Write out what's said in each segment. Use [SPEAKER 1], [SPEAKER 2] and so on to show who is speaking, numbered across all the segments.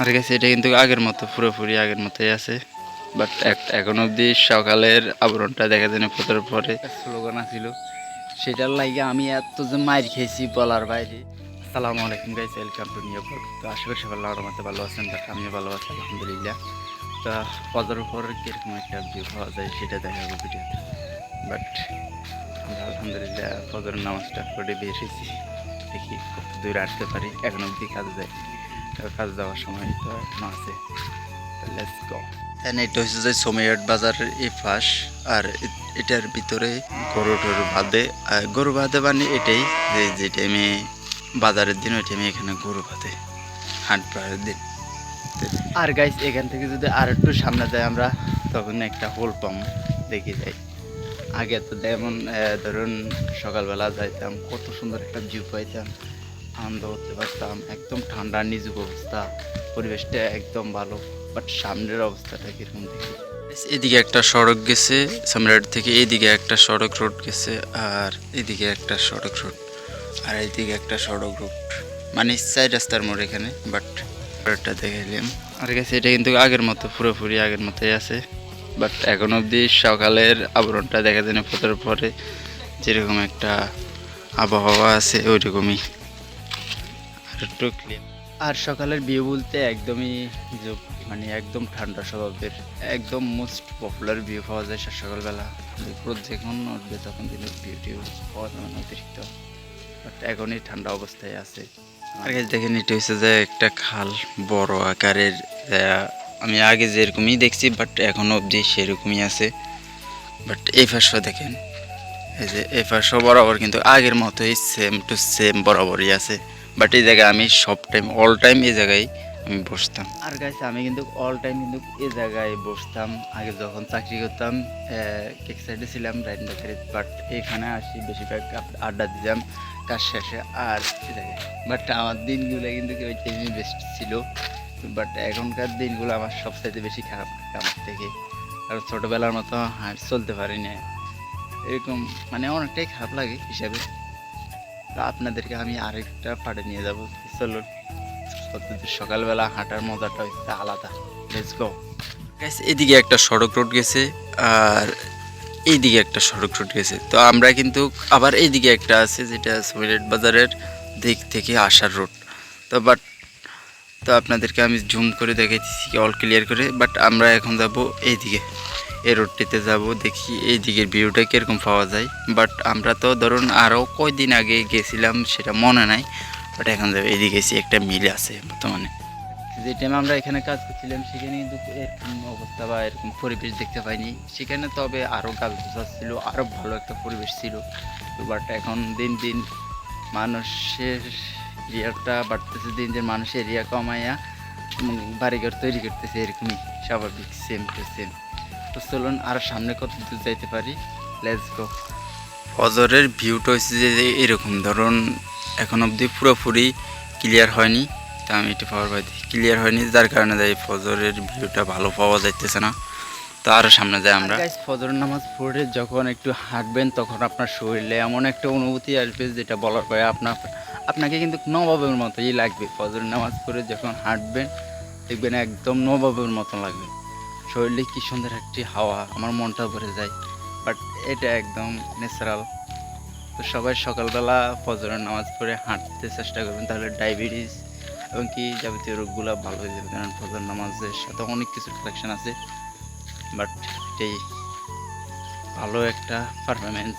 [SPEAKER 1] আর গেছে এটা কিন্তু আগের মতো পুরোপুরি আগের মতোই আছে। বাট এখন অবধি সকালের আবরণটা দেখা যায় ফটোর পরে। স্লোগান আছিল সেটার লাগে আমি এত যে মাইর খেয়েছি বলার বাইরে। আসসালামু আলাইকুম গাইস ওয়েলকাম টু নিউ তো আশা করি সবাই আল্লাহর মতো ভালো আছেন বাট আমিও ভালো আছি আলহামদুলিল্লাহ। তো ফজর পর কীরকম একটা ভিউ পাওয়া যায় সেটা দেখাবো ভিডিওতে। বাট আমরা আলহামদুলিল্লাহ ফজরের নামাজটা পড়ে বের হয়েছি। দেখি দূরে আসতে পারি এখন অবধি কাজে তো কাজ যাওয়ার সময় তো এখনও আছে। লেটস গো এন্ড এটা হচ্ছে যে সোমিয়াট বাজারের এই পাশ আর এটার ভিতরে গরু টরু বাঁধে। আর গরু বাঁধে মানে এটাই যে যে টাইমে বাজারের দিন ওই টাইমে এখানে গরু বাঁধে হাট পাড়ের দিন। আর গাইস এখান থেকে যদি আর একটু সামনে যাই আমরা তখন একটা হোল পাম্প দেখে যাই। আগে তো যেমন ধরুন সকালবেলা যাইতাম কত সুন্দর একটা ভিউ পাইতাম। আনন্দ করতে পারতাম। একদম ঠান্ডা নিজুক অবস্থা পরিবেশটা একদম ভালো বাট সামনের অবস্থাটা কীরকম দেখি? এদিকে একটা সড়ক গেছে সামরাট থেকে এদিকে একটা সড়ক রোড গেছে আর এদিকে একটা সড়ক রোড আর এইদিকে একটা সড়ক রোড মানে চাই রাস্তার মোড় এখানে বাট রোডটা দেখাইলাম। আর গেছে এটা কিন্তু আগের মতো পুরোপুরি আগের মতোই আছে বাট এখন অবধি সকালের আবরণটা দেখা যায় না ফটোর পরে যেরকম একটা আবহাওয়া আছে ওই রকমই আর সকালের ভিউ বলতে একদমই মানে একদম ঠান্ডা স্বভাবের, একদম মোস্ট পপুলার ভিউ পাওয়া যায় সকালবেলা। রোদ যখন উঠবে তখন দিনের ভিউটি পাওয়া যাবে না অতিরিক্ত। বাট এখনই ঠান্ডা অবস্থায় আছে। আর কাছে দেখেন, এটা হচ্ছে যে একটা খাল, বড় আকারের আমি আগে যেরকমই দেখছি বাট এখনও অবধি সেরকমই আছে। বাট এই পাশও দেখেন। এই যে এই পাশও বরাবর কিন্তু আগের মতোই সেম টু সেম বরাবরই আছে। বাট এই জায়গায় আমি সব টাইম অল টাইম এই জায়গায় আমি বসতাম। আর গাইছে আমি কিন্তু অল টাইম কিন্তু এই জায়গায় বসতাম। আগে যখন চাকরি করতাম কেক সাইডে ছিলাম রাইনবাজারে বাট এখানে আসি বেশিরভাগ আড্ডা দিতাম, কাজ শেষে আর এই জায়গায়। বাট আমার দিনগুলো কিন্তু ওই টাইমই বেস্ট ছিল। বাট এখনকার দিনগুলো আমার সবচাইতে বেশি খারাপ আমার থেকে। আর ছোটোবেলার মতো চলতে পারি না এরকম মানে অনেকটাই খারাপ লাগে হিসাবে। তো আপনাদেরকে আমি আরেকটা পাড়ে নিয়ে যাব চলুন সকালবেলা হাঁটার মজাটা হচ্ছে আলাদা। লেটস গো এদিকে একটা সড়ক রোড গেছে, আর এইদিকে একটা সড়ক রোড গেছে। তো আমরা কিন্তু আবার এইদিকে একটা আছে, যেটা সিলেট বাজারের দিক থেকে আসার রোড তো বাট তো আপনাদেরকে আমি জুম করে দেখাইতেছি অল ক্লিয়ার করে বাট আমরা এখন যাব এইদিকে। এই রোডটিতে যাব, দেখি এই দিকের ভিউটা কীরকম পাওয়া যায়। বাট আমরা তো ধরুন আরও কয়দিন আগে গেছিলাম, সেটা মনে নাই। বাট এখন যাবে এইদিকে গেছি একটা মিল আছে বর্তমানে। যে টাইমে আমরা এখানে কাজ করছিলাম, সেখানে কিন্তু এরকম অবস্থা বা এরকম পরিবেশ দেখতে পাইনি। সেখানে তবে আরও গাছ গোছাছ ছিল আরও ভালো একটা পরিবেশ ছিল। বাট এখন দিন দিন মানুষের এরিয়াটা বাড়তেছে, দিন দিন মানুষের এরিয়া কমাইয়া বাড়িঘর তৈরি করতেছে, এরকমই। স্বাভাবিক সেম টু সেম তো চলুন আর সামনে কত দূর যাইতে পারি? লেটস গো ফজরের ভিউটা হচ্ছে যে এরকম। ধরুন এখন অবধি পুরোপুরি ক্লিয়ার হয়নি তা আমি একটু পাওয়ার পাই ক্লিয়ার হয়নি যার কারণে যাই ফজরের ভিউটা ভালো পাওয়া যাইতেছে না। তো আরও সামনে যাই আমরা। ফজর নামাজ পড়ে যখন একটু হাঁটবেন তখন আপনার শরীরে এমন একটা অনুভূতি আসবে যেটা বলার পরে আপনার আপনাকে কিন্তু নবাবের মতোই লাগবে। ফজর নামাজ পড়ে যখন হাঁটবেন দেখবেন একদম নবাবের মতো লাগবে। শরীরে কি সুন্দর একটি হাওয়া, আমার মনটা ভরে যায়। বাট এটা একদম ন্যাচারাল তো সবাই সকালবেলা ফজরের নামাজ পড়ে হাঁটতে চেষ্টা করবেন, তাহলে ডায়াবেটিস এবং কি যাবতীয় রোগগুলো ভালো হয়ে যাবে। কারণ ফজর নামাজের সাথে অনেক কিছু কালেকশন আছে। বাট এটাই ভালো একটা পারফরমেন্স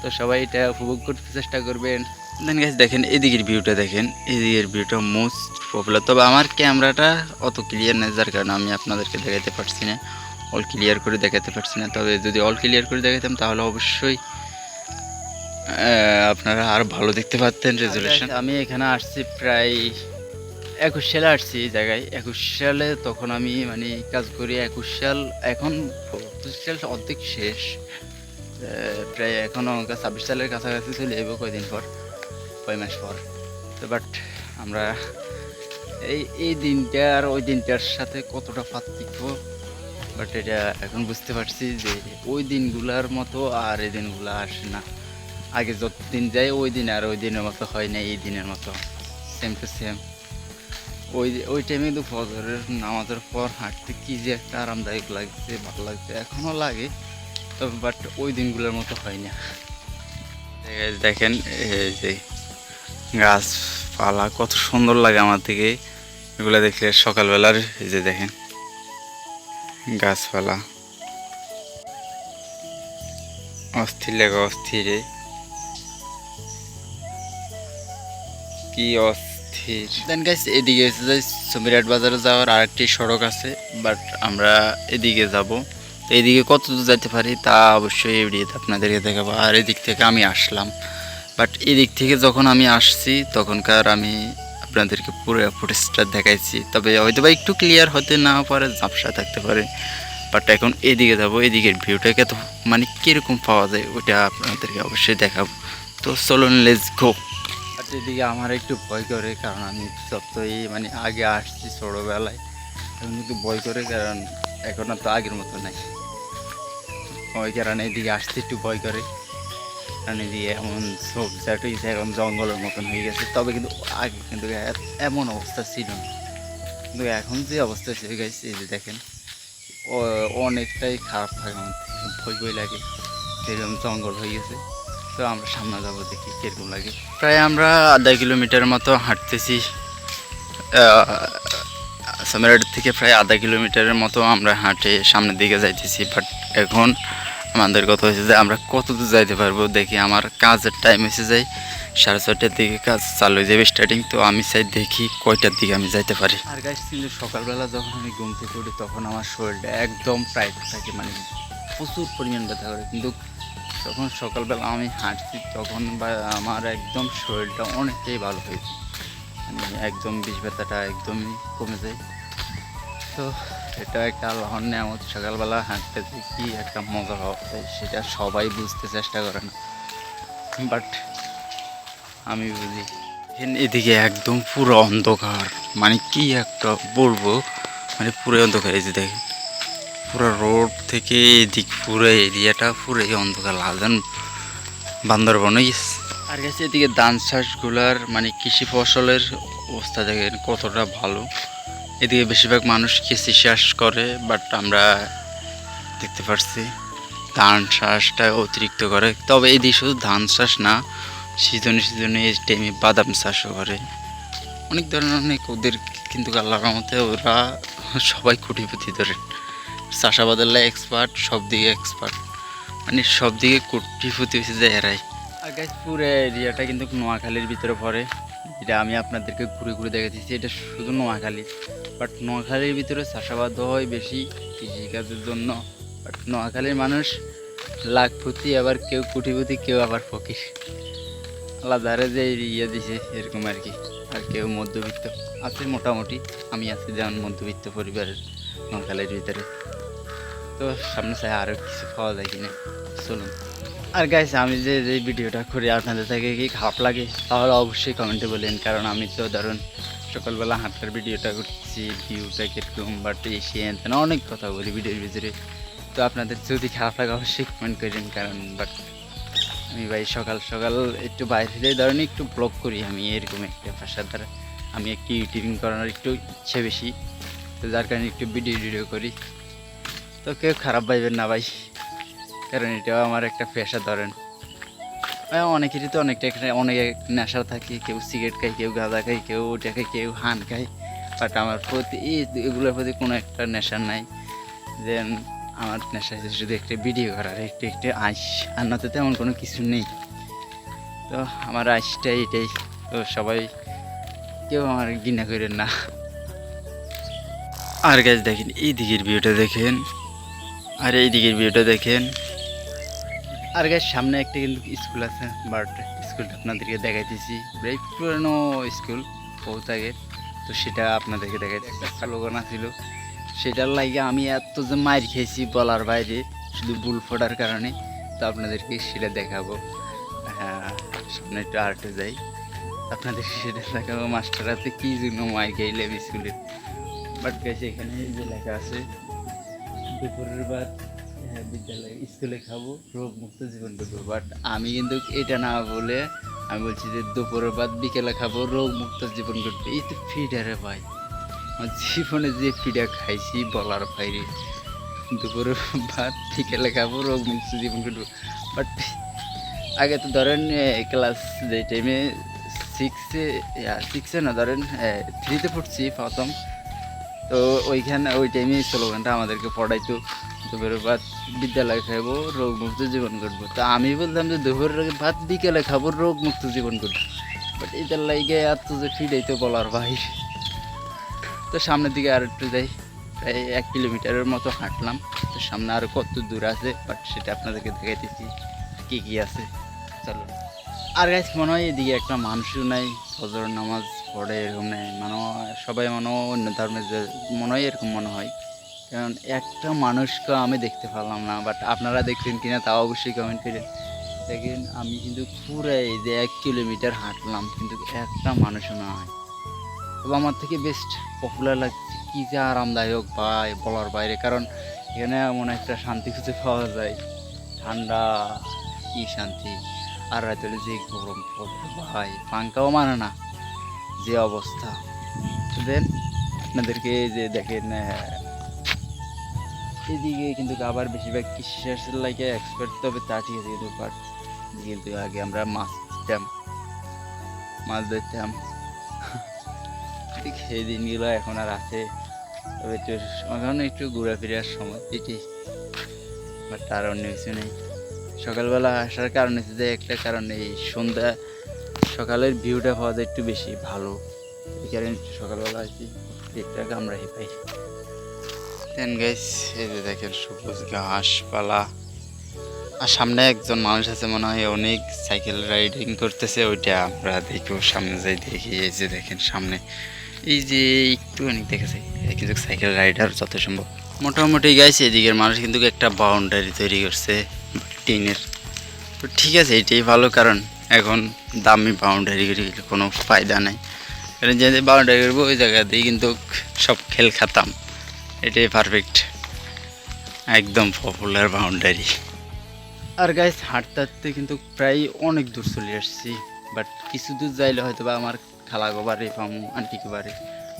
[SPEAKER 1] তো সবাই এটা উপভোগ করতে চেষ্টা করবেন। দেন গাছ দেখেন, এদিকের ভিউটা দেখেন। এদিকের ভিউটা মোস্ট পপুলার তবে আমার ক্যামেরাটা অত ক্লিয়ার নেই যার কারণে আমি আপনাদেরকে দেখাতে পারছি না। অল ক্লিয়ার করে দেখাতে পারছি না। তবে যদি অল ক্লিয়ার করে দেখাতাম তাহলে অবশ্যই আপনারা আরও ভালো দেখতে পারতেন রেজুলেশন আমি এখানে আসছি প্রায় একুশ সালে আসছি এই জায়গায়। একুশ সালে তখন আমি মানে কাজ করি। একুশ সাল এখন সাল অর্ধেক শেষ। প্রায় এখনও ছাব্বিশ সালের কাছাকাছি চলে যাব কয়দিন পর? কয় মাস পর? তো বাট আমরা এই এই দিনটা আর ওই দিনটার সাথে কতটা পার্থক্য? বাট এটা এখন বুঝতে পারছি যে ওই দিনগুলার মতো আর এই দিনগুলো আসে না। আগে যত দিন যায় ওই দিন আর ওই দিনের মতো হয় না, এই দিনের মতো। সেম টু সেম ওই ওই টাইমে কিন্তু ফজরের নামাজের পর হাঁটতে কি যে একটা আরামদায়ক লাগছে, ভালো লাগছে এখনও লাগে, তবে বাট ওই দিনগুলোর মতো হয় না। দেখেন, এই যে গাছপালা কত সুন্দর লাগে আমার থেকে এগুলো দেখলে সকালবেলার এই যে দেখেন, গাছপালা। অস্থির লাগে অস্থিরে। কি অস্থির। দেন গাইস এদিকে এসে যাই সমিরাট বাজারে যাওয়ার আরেকটি সড়ক আছে বাট আমরা এদিকে যাব। এদিকে কত দূর যেতে পারি তা অবশ্যই ভিডিওতে আপনাদেরকে দেখাবো। আর এদিক থেকে আমি আসলাম। বাট এদিক থেকে যখন আমি আসছি, তখনকার আমি আপনাদেরকে পুরো ফুটেজটা দেখাইছি। তবে হয়তো বা একটু ক্লিয়ার হতে না পারে, ঝাপসা থাকতে পারে। বাট এখন এদিকে যাব, এদিকের ভিউটাকে তো মানে কীরকম পাওয়া যায় ওটা আপনাদেরকে অবশ্যই দেখাবো। তো চলুন লেটস গো আর এদিকে আমার একটু ভয় করে, কারণ আমি যতই মানে আগে আসছি ছোটোবেলায়। এখন কিন্তু ভয় করে, কারণ এখন তো আগের মতো নাই। ওই কারণে এদিকে আসতে একটু ভয় করে। কারণ এদিকে এমন সবজাট হয়েছে এখন জঙ্গলের মতন হয়ে গেছে। তবে কিন্তু আগে কিন্তু এমন অবস্থা ছিল না। কিন্তু এখন যে অবস্থা হয়ে গেছে, এই যে দেখেন অনেকটাই খারাপ থাকে আমার ভয় ভয় লাগে। এরকম জঙ্গল হয়ে গেছে। তো আমরা সামনে যাব দেখি কীরকম লাগে। প্রায় আমরা আধা কিলোমিটার মতো হাঁটতেছি। সামেরাট থেকে প্রায় আধা কিলোমিটারের মতো আমরা হাঁটে সামনের দিকে যাইতেছি। বাট এখন আমাদের কথা হয়েছে যে আমরা কত দূর যাইতে পারব? দেখি আমার কাজের টাইম এসে যায়, সাড়ে ছটার দিকে কাজ চালু হয়ে যাবে স্টার্টিং তো আমি চাই দেখি কয়টার দিকে আমি যাইতে পারি। আর গাছ কিন্তু সকালবেলা যখন আমি ঘুম থেকে উঠি, তখন আমার শরীরটা একদম টাইট থাকে মানে প্রচুর পরিমাণ ব্যথা করে। কিন্তু যখন সকালবেলা আমি হাঁটছি, তখন বা আমার একদম শরীরটা অনেকটাই ভালো হয়েছে। মানে একদম বিষ ব্যথাটা একদমই কমে যায়। তো এটা একটা আল্লাহর নেয়ামত। সকালবেলা হাঁটতে কি একটা মজা যায় সেটা সবাই বুঝতে চেষ্টা করে না। বাট আমি বুঝি এদিকে একদম পুরো অন্ধকার। মানে কি একটা বলব মানে পুরো অন্ধকার। এই যে দেখেন, পুরো রোড থেকে এদিক, পুরো এরিয়াটা পুরো এই অন্ধকার লালদান বান্দরবন। আর গেছে এদিকে ধান চাষগুলার মানে কৃষি ফসলের অবস্থা দেখেন কতটা ভালো। এদিকে বেশিরভাগ মানুষ কৃষি চাষ করে বাট আমরা দেখতে পাচ্ছি ধান চাষটা অতিরিক্ত করে। তবে এদিকে শুধু ধান চাষ না, সিজনে সিজনে এই টাইমে বাদাম চাষও করে। অনেক ধরনের, অনেক ওদের কিন্তু আল্লাহর মতে ওরা সবাই কুটিপতি ধরেন চাষাবাদের লাই এক্সপার্ট সব দিকে এক্সপার্ট মানে সব দিকে কুটিপতি হয়েছে যে এরাই। আগে পুরো এরিয়াটা কিন্তু নোয়াখালীর ভিতরে পড়ে এটা আমি আপনাদেরকে ঘুরে ঘুরে দেখাচ্ছি এটা শুধু নোয়াখালী। বাট নোয়াখালীর ভিতরে চাষাবাদ হয় বেশি কৃষিকাজের জন্য। বাট নোয়াখালীর মানুষ লাখপতি, আবার কেউ কুটিপতি, কেউ আবার ফকির। আলাদারে যে ইয়ে দিছে, এরকম আর কি। আর কেউ মধ্যবিত্ত। আছে মোটামুটি। আমি আছি যেমন মধ্যবিত্ত পরিবারের নোয়াখালীর ভিতরে। তো সামনে চাই আরও কিছু পাওয়া যায় কিনা। চলুন। আর গাইস আমি যে যে ভিডিওটা করি, আপনাদের থেকে কি খারাপ লাগে? তাহলে অবশ্যই কমেন্টে বলেন, কারণ আমি তো ধরুন সকালবেলা হাঁটার ভিডিওটা করছি ভিউটা কীরকম বাট এসিয়ান অনেক কথা বলি ভিডিওর ভিতরে। তো আপনাদের যদি খারাপ লাগে, অবশ্যই কমেন্ট করেন, কারণ বাট আমি ভাই সকাল সকাল একটু বাইরে ধরেন একটু ব্লগ করি আমি, এরকম একটা ভাষার দ্বারা। আমি একটু ইউটিউবিং করানোর একটু ইচ্ছে বেশি, তো যার কারণে একটু ভিডিও ভিডিও করি। তো কেউ খারাপ ভাইবেন না ভাই। কারণ এটাও আমার একটা পেশা ধরেন। অনেকেরই তো অনেকটা অনেক নেশা থাকে, কেউ সিগারেট খায়, কেউ গাঁদা খায়, কেউ ওটা খায়, কেউ হান খায়। বাট আমার প্রতি এগুলোর প্রতি কোনো একটা নেশা নাই। দেন আমার নেশা হচ্ছে শুধু একটা ভিডিও করার, একটু একটু আইস আর তেমন কোনো কিছু নেই। তো আমার আইসটাই এটাই। তো সবাই কেউ আমার ঘৃণা করেন না। আর গাছ দেখেন, এই দিকের ভিউটা দেখেন। আর এই দিকের ভিউটা দেখেন। আর গাছ সামনে একটা কিন্তু স্কুল আছে বাট স্কুলটা আপনাদেরকে দেখাইতেছি। বেশ পুরনো স্কুল বহুত আগে তো সেটা আপনাদেরকে দেখাইতে একটা স্লোগান ছিল সেটার লাগে আমি এত যে মার খেয়েছি বলার বাইরে, শুধু বুল ফোটার কারণে। তো আপনাদেরকে সেটা দেখাবো। হ্যাঁ সামনে একটু আর্টে যাই। আপনাদের সেটা দেখাবো মাস্টার আছে কী জন্য মার খেয়েলে স্কুলের বাট গেছে এখানে যে লেখা আছে, দুপুরের বাদ বিদ্যালয়ে স্কুলে খাব, রোগ মুক্ত জীবন করব বাট আমি কিন্তু এটা না বলে আমি বলছি যে দুপুরের বাদ বিকেলে খাব, রোগ মুক্ত জীবন করব এই তো ফিডারে ভাই। আমার জীবনে যে ফিডা খাইছি, বলার বাইরে। দুপুরের ভাত, বিকেলে খাব, রোগ মুক্ত জীবন করব। বাট আগে তো ধরেন ক্লাস যে টাইমে সিক্সে সিক্সে না, ধরেন থ্রিতে পড়ছি প্রথম। তো ওইখানে, ওই টাইমে স্লোগানটা আমাদেরকে পড়াইতো দুপুরের ভাত, বিদ্যালয়ে রোগ মুক্ত জীবন করব। তো আমি বলতাম যে দুপুরের ভাত, বিকেলে খাব রোগ মুক্ত জীবন করব। বাট এটার লাইগে আর তো যে ফিরাইতো বলার ভাই। তো সামনের দিকে আর একটু যাই। প্রায় এক কিলোমিটারের মতো হাঁটলাম। তো সামনে আরও কত দূর আছে বাট সেটা আপনাদেরকে দেখাইতেছি কী কী আছে। চলো। আর গাছ মনে হয় এদিকে একটা মানুষও নাই, ফজর নামাজ পড়ে এরকম নেই। মানে সবাই মনে হয় অন্য ধর্মের মনে হয় এরকম মনে হয়। কারণ একটা মানুষকে আমি দেখতে পারলাম না বাট আপনারা দেখছেন কিনা তাও অবশ্যই কমেন্ট করে। দেখেন, আমি কিন্তু পুরো এই যে এক কিলোমিটার হাঁটলাম, কিন্তু একটা মানুষও না হয়। তবে আমার থেকে বেস্ট পপুলার লাগছে কি যে আরামদায়ক ভাই, বলার বাইরে। কারণ এখানে এমন একটা শান্তি খুঁজে পাওয়া যায়। ঠান্ডা, কি শান্তি? আর রাতে যে গরম পড়বে, ভাই, পাঙ্কাও মানে না যে অবস্থা। দেন আপনাদেরকে যে দেখেন এদিকে কিন্তু আবার বেশিরভাগ কৃষিচাষের লাগে এক্সপার্ট তবে তা ঠিক আছে কিন্তু বাট কিন্তু আগে আমরা মাছ ধরতাম মাছ ধরতাম। ঠিক সেই দিনগুলো এখন আর আছে, তবে একটু এখন একটু ঘোরাফেরার সময় এটি বাট তার অন্য কিছু নেই। সকালবেলা আসার কারণ হচ্ছে যে একটা কারণ এই সন্ধ্যা, সকালের ভিউটা পাওয়া যায় একটু বেশি ভালো। এই কারণে একটু সকালবেলা আসি ঠিকঠাক আমরা হে পাই। দেন গাইস এই যে দেখেন সবুজ ঘাসপালা আর সামনে একজন মানুষ আছে, মনে হয় অনেক সাইকেল রাইডিং করতেছে, ওইটা আমরা দেখি ওর সামনে যাই দেখি, এই যে দেখেন সামনে। এই যে একটু অনেক দেখেছে কিন্তু সাইকেল রাইডার যত সম্ভব। মোটামুটি গাইছে এদিকের মানুষ কিন্তু একটা বাউন্ডারি তৈরি করছে, টিনের। তো ঠিক আছে, এটাই ভালো কারণ, এখন দামি বাউন্ডারি করে কোনো ফায়দা নাই। কারণ যে বাউন্ডারি করব, ওই জায়গাতেই কিন্তু সব খেল খাতাম। এটাই পারফেক্ট একদম পপুলার বাউন্ডারি আর গাইস হাঁটতে হাঁটতে কিন্তু প্রায় অনেক দূর চলে আসছি বাট কিছু দূর যাইলে হয়তো বা আমার খালাগো বাড়ি পামু আন্টিকে বাড়ি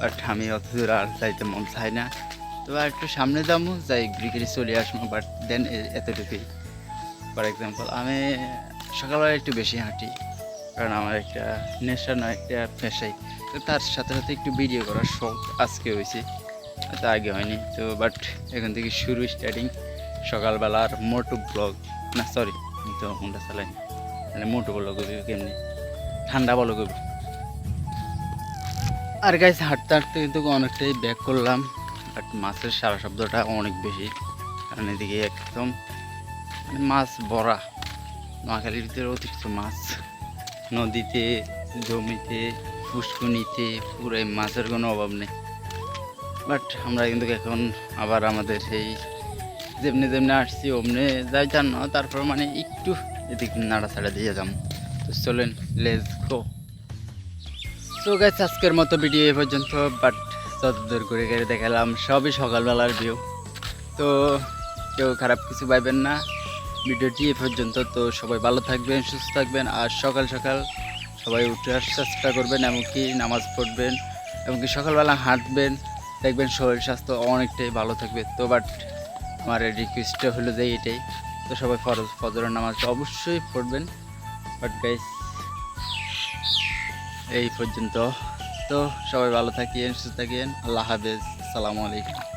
[SPEAKER 1] বাট আমি অত দূর আর যাইতে মন চাই না। তো আর একটু সামনে যাব, যাই ঘুরে চলে আসব বাট দেন এতটুকুই। ফর এক্সাম্পল আমি সকালবেলা একটু বেশি হাঁটি, কারণ আমার একটা নেশা নয়, একটা পেশাই। তো তার সাথে সাথে একটু ভিডিও করার শখ আজকে হয়েছে। তো আগে হয়নি, তো বাট এখান থেকে শুরু স্টার্টিং সকালবেলার মোটু ব্লগ না সরি তো কোনটা চালাই মানে মোটু ব্লগ কেমনি? ঠান্ডা বলো করবি। আর গাইস হাঁটতে হাঁটতে কিন্তু অনেকটাই ব্যাক করলাম বাট মাছের সারা শব্দটা অনেক বেশি। কারণ এদিকে একদম মানে মাছ ভরা। নোয়াখালীর ভিতরে অতিরিক্ত মাছ। নদীতে, জমিতে পুষ্কুনিতে পুরো মাছের কোনো অভাব নেই। বাট আমরা কিন্তু এখন আবার আমাদের সেই যেমনি যেমনি আসছি, অমনি যাই যান না, তারপর মানে একটু এদিক নাড়াছাড়া দিয়ে যাম। তো চলেন লেজ গো তো গাছ আজকের মতো ভিডিও এ পর্যন্ত বাট যতদূর করে করে দেখালাম, সবই সকালবেলার ভিউ তো কেউ খারাপ কিছু পাইবেন না। ভিডিওটি এ পর্যন্ত, তো সবাই ভালো থাকবেন, সুস্থ থাকবেন, আর সকাল সকাল সবাই উঠে আসার চেষ্টা করবেন, এমনকি নামাজ পড়বেন, এমনকি সকালবেলা হাঁটবেন। দেখবেন শরীর স্বাস্থ্য অনেকটাই ভালো থাকবে। তো বাট আমার রিকোয়েস্টটা হলো যে এটাই। তো সবাই ফরজ, ফজরের নামাজ অবশ্যই পড়বেন। বাট গাইস এই পর্যন্ত। তো সবাই ভালো থাকিয়েন সুস্থ থাকিয়েন আল্লাহ হাফেজ। আসসালামু আলাইকুম।